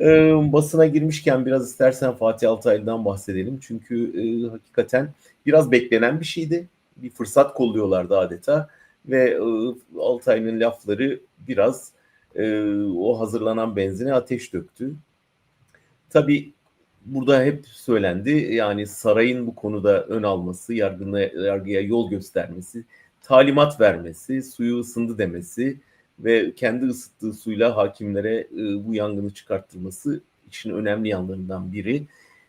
E, basına girmişken biraz istersen Fatih Altaylı'dan bahsedelim. Çünkü e, hakikaten biraz beklenen bir şeydi. Bir fırsat kolluyorlardı adeta. Ve e, Altaylı'nın lafları biraz e, o hazırlanan benzine ateş döktü. Tabii burada hep söylendi yani sarayın bu konuda ön alması, yargına, yargıya yol göstermesi, talimat vermesi, suyu ısındı demesi ve kendi ısıttığı suyla hakimlere e, bu yangını çıkarttırması için önemli yanlarından biri.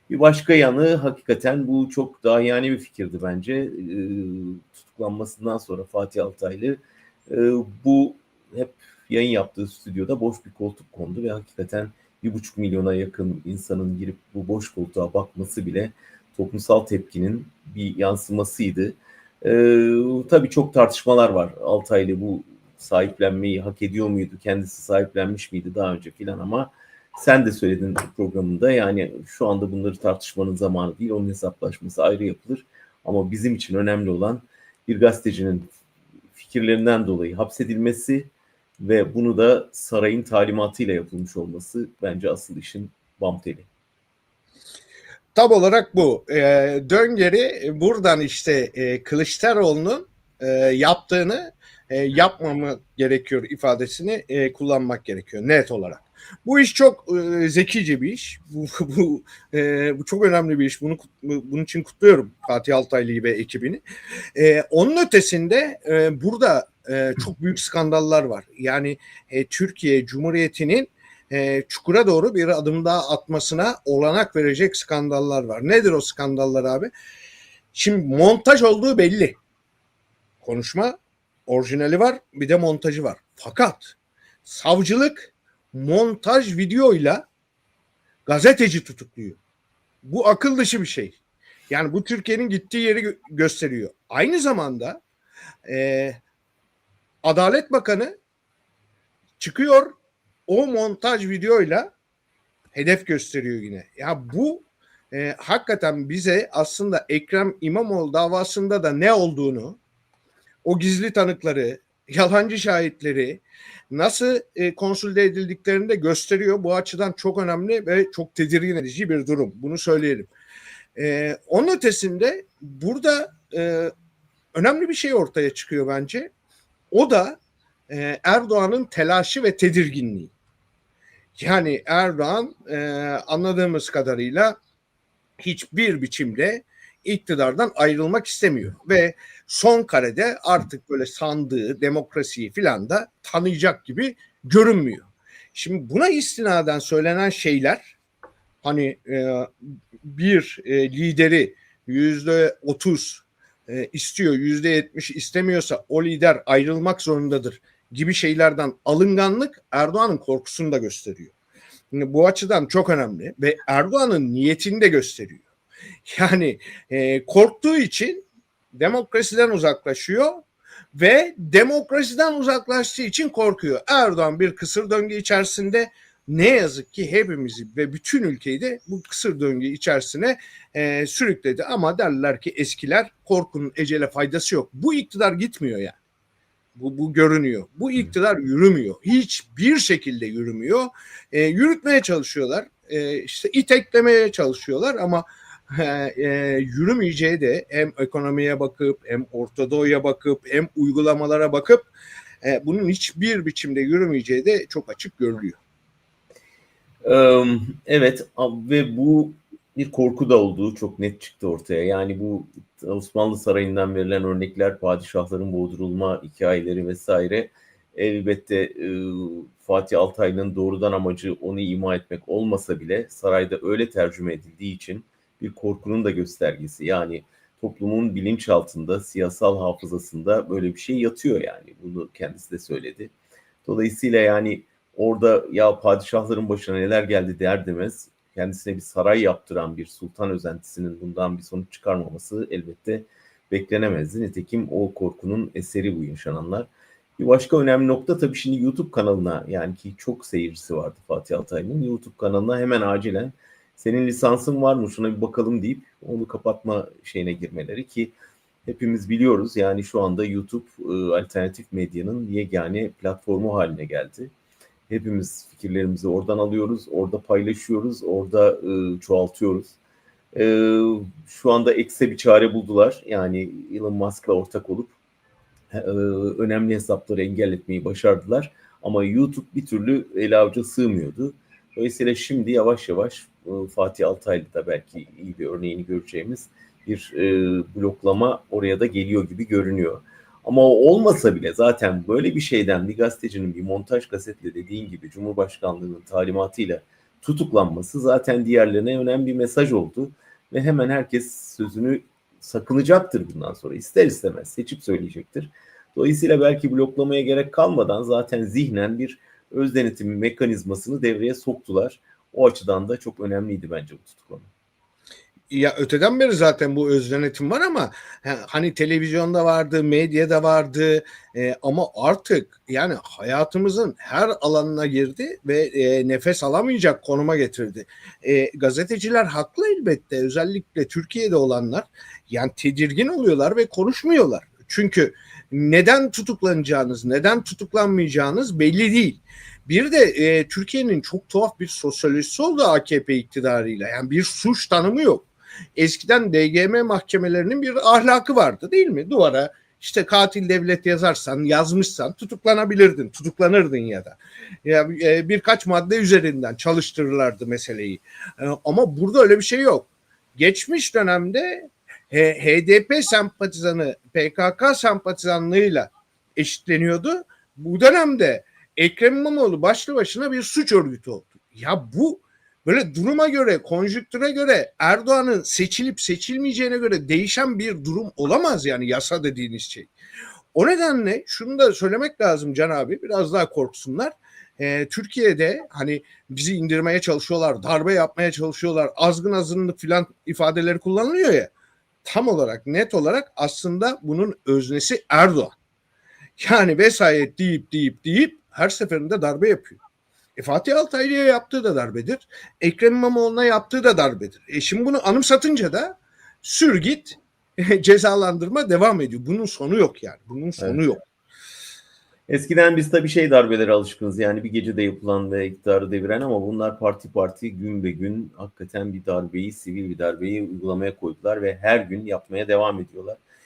Bir başka yanı hakikaten bu çok daha yani bir fikirdi bence. E, tutuklanmasından sonra Fatih Altaylı e, bu hep yayın yaptığı stüdyoda boş bir koltuk kondu ve hakikaten bir buçuk milyona yakın insanın girip bu boş koltuğa bakması bile toplumsal tepkinin bir yansımasıydı. Ee, tabii çok tartışmalar var. Altaylı bu sahiplenmeyi hak ediyor muydu? Kendisi sahiplenmiş miydi daha önce filan ama sen de söyledin programında yani şu anda bunları tartışmanın zamanı değil. Onun hesaplaşması ayrı yapılır. Ama bizim için önemli olan bir gazetecinin fikirlerinden dolayı hapsedilmesi ve bunu da sarayın talimatıyla yapılmış olması bence asıl işin bam teli. Tam olarak bu. E, dön geri buradan işte e, Kılıçdaroğlu'nun e, yaptığını e, yapmamı gerekiyor ifadesini e, kullanmak gerekiyor net olarak. Bu iş çok e, zekice bir iş. Bu, bu, e, bu çok önemli bir iş. Bunu bunun için kutluyorum Fatih Altaylı'yı ve ekibini. E, onun ötesinde e, burada e, çok büyük skandallar var. Yani e, Türkiye Cumhuriyeti'nin e, çukura doğru bir adım daha atmasına olanak verecek skandallar var. Nedir o skandallar abi? Şimdi montaj olduğu belli. Konuşma orijinali var bir de montajı var. Fakat savcılık montaj videoyla gazeteci tutukluyor. Bu akıl dışı bir şey. Yani bu Türkiye'nin gittiği yeri gö- gösteriyor. Aynı zamanda e, Adalet Bakanı çıkıyor o montaj videoyla hedef gösteriyor yine. Ya bu e, hakikaten bize aslında Ekrem İmamoğlu davasında da ne olduğunu, o gizli tanıkları, yalancı şahitleri nasıl e, konsulde edildiklerini de gösteriyor. Bu açıdan çok önemli ve çok tedirgin edici bir durum. Bunu söyleyelim. E, onun ötesinde burada e, önemli bir şey ortaya çıkıyor bence. O da e, Erdoğan'ın telaşı ve tedirginliği. Yani Erdoğan e, anladığımız kadarıyla hiçbir biçimde iktidardan ayrılmak istemiyor ve son karede artık böyle sandığı demokrasiyi filan da tanıyacak gibi görünmüyor. Şimdi buna istinaden söylenen şeyler hani e, bir e, lideri yüzde otuz e, istiyor, yüzde yetmiş istemiyorsa o lider ayrılmak zorundadır gibi şeylerden alınganlık Erdoğan'ın korkusunu da gösteriyor. Şimdi bu açıdan çok önemli ve Erdoğan'ın niyetini de gösteriyor. Yani e, korktuğu için demokrasiden uzaklaşıyor ve demokrasiden uzaklaştığı için korkuyor. Erdoğan bir kısır döngü içerisinde ne yazık ki hepimizi ve bütün ülkeyi de bu kısır döngü içerisine e, sürükledi. Ama derler ki eskiler korkunun ecele faydası yok. Bu iktidar gitmiyor yani. Bu, bu görünüyor. Bu iktidar yürümüyor. Hiçbir şekilde yürümüyor. E, yürütmeye çalışıyorlar. E, işte iteklemeye çalışıyorlar ama e, yürümeyeceği de hem ekonomiye bakıp hem Orta Doğu'ya bakıp hem uygulamalara bakıp e, bunun hiçbir biçimde yürümeyeceği de çok açık görülüyor. Evet ve bu bir korku da olduğu çok net çıktı ortaya. Yani bu Osmanlı Sarayı'ndan verilen örnekler, padişahların boğdurulma hikayeleri vesaire elbette Fatih Altaylı'nın doğrudan amacı onu ima etmek olmasa bile sarayda öyle tercüme edildiği için bir korkunun da göstergesi. Yani toplumun bilinçaltında, siyasal hafızasında böyle bir şey yatıyor yani. Bunu kendisi de söyledi. Dolayısıyla yani orada ya padişahların başına neler geldi der demez kendisine bir saray yaptıran bir sultan özentisinin bundan bir sonuç çıkarmaması elbette beklenemezdi. Nitekim o korkunun eseri bu yaşananlar. Bir başka önemli nokta tabii şimdi YouTube kanalına yani ki çok seyircisi vardı Fatih Altaylı'nın YouTube kanalına hemen acilen senin lisansın var mı şuna bir bakalım deyip onu kapatma şeyine girmeleri ki hepimiz biliyoruz yani şu anda YouTube e, alternatif medyanın yegane platformu haline geldi. Hepimiz fikirlerimizi oradan alıyoruz, orada paylaşıyoruz, orada e, çoğaltıyoruz. E, şu anda ekse bir çare buldular. Yani Elon Musk'la ortak olup e, önemli hesapları engelletmeyi başardılar. Ama YouTube bir türlü ele avuca sığmıyordu. Dolayısıyla şimdi yavaş yavaş e, Fatih Altaylı'da belki iyi bir örneğini göreceğimiz bir e, bloklama oraya da geliyor gibi görünüyor. Ama olmasa bile zaten böyle bir şeyden bir gazetecinin bir montaj kasetle dediğin gibi Cumhurbaşkanlığının talimatıyla tutuklanması zaten diğerlerine önemli bir mesaj oldu. Ve hemen herkes sözünü sakınacaktır bundan sonra. ister istemez seçip söyleyecektir. Dolayısıyla belki bloklamaya gerek kalmadan zaten zihnen bir öz denetim mekanizmasını devreye soktular. O açıdan da çok önemliydi bence bu tutuklama. Ya öteden beri zaten bu öz denetim var ama hani televizyonda vardı, medyada vardı e, ama artık yani hayatımızın her alanına girdi ve e, nefes alamayacak konuma getirdi. E, gazeteciler haklı elbette özellikle Türkiye'de olanlar yani tedirgin oluyorlar ve konuşmuyorlar. Çünkü neden tutuklanacağınız, neden tutuklanmayacağınız belli değil. Bir de e, Türkiye'nin çok tuhaf bir sosyolojisi oldu AKP iktidarıyla. Yani bir suç tanımı yok. Eskiden DGM mahkemelerinin bir ahlakı vardı değil mi? Duvara işte katil devlet yazarsan, yazmışsan tutuklanabilirdin, tutuklanırdın ya da. Ya, e, birkaç madde üzerinden çalıştırırlardı meseleyi. E, ama burada öyle bir şey yok. Geçmiş dönemde HDP sempatizanı PKK sempatizanlığıyla eşitleniyordu. Bu dönemde Ekrem İmamoğlu başlı başına bir suç örgütü oldu. Ya bu böyle duruma göre, konjüktüre göre Erdoğan'ın seçilip seçilmeyeceğine göre değişen bir durum olamaz yani yasa dediğiniz şey. O nedenle şunu da söylemek lazım Can abi biraz daha korksunlar. Ee, Türkiye'de hani bizi indirmeye çalışıyorlar, darbe yapmaya çalışıyorlar, azgın azınlık filan ifadeleri kullanılıyor ya. Tam olarak net olarak aslında bunun öznesi Erdoğan. Yani vesayet deyip deyip deyip her seferinde darbe yapıyor. E Fatih Altaylı'ya yaptığı da darbedir. Ekrem İmamoğlu'na yaptığı da darbedir. E şimdi bunu anımsatınca da sür git cezalandırma devam ediyor. Bunun sonu yok yani. Bunun sonu evet. yok. Eskiden biz tabii şey darbeleri alışkınız yani bir gecede yapılan ve iktidarı deviren ama bunlar parti parti gün be gün hakikaten bir darbeyi, sivil bir darbeyi uygulamaya koydular ve her gün yapmaya devam ediyorlar.